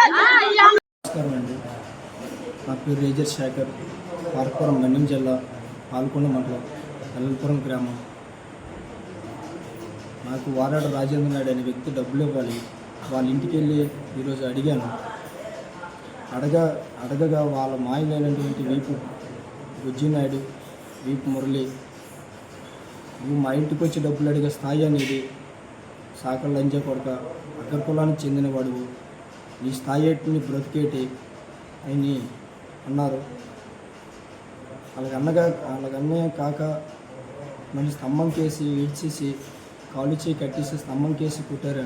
నమస్కారం అండి నా పేరు రేజర్ శేఖర్ పార్కపురం గండం జిల్లా పాల్కొండ మండలం అల్లపురం గ్రామం. నాకు వారాడు రాజేంద్ర నాయుడు అనే వ్యక్తి డబ్బులు ఇవ్వాలి. వాళ్ళ ఇంటికి వెళ్ళి ఈరోజు అడిగాను. అడగ అడగగా వాళ్ళ మాయలైనటువంటి వీపు? బుజ్జినాయుడు వీపు మురళి నువ్వు మా ఇంటికి వచ్చి డబ్బులు అడిగే స్థాయి అనేది సాకళ్ళ లంజా కొడక అగ్ర కులానికి చెందినవాడు నీ స్థాయి ఎట్టుని బ్రతికేటి అని అన్నారు. వాళ్ళకి అన్నగా వాళ్ళకి అన్నయ్య కాక నన్ను స్తంభం కేసి ఈడ్చేసి కాలు చేయి కట్టేసి స్తంభం కేసి కుట్టారు.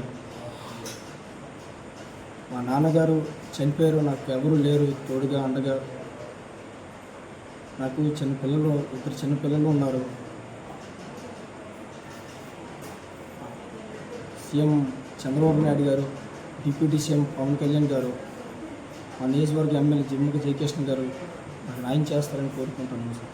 మా నాన్నగారు చనిపోయారు నాకు ఎవరు లేరు తోడుగా అండగా. నాకు చిన్న పిల్లలు ఇద్దరు చిన్న పిల్లలు ఉన్నారు. సీఎం చంద్రబాబు నాయుడు గారు డిప్యూటీ సీఎం పవన్ కళ్యాణ్ గారు మా నియోజకవర్గ ఎమ్మెల్యే జిమ్మక జయకృష్ణ గారు నాకు న్యాయం చేస్తారని కోరుకుంటున్నాను సార్.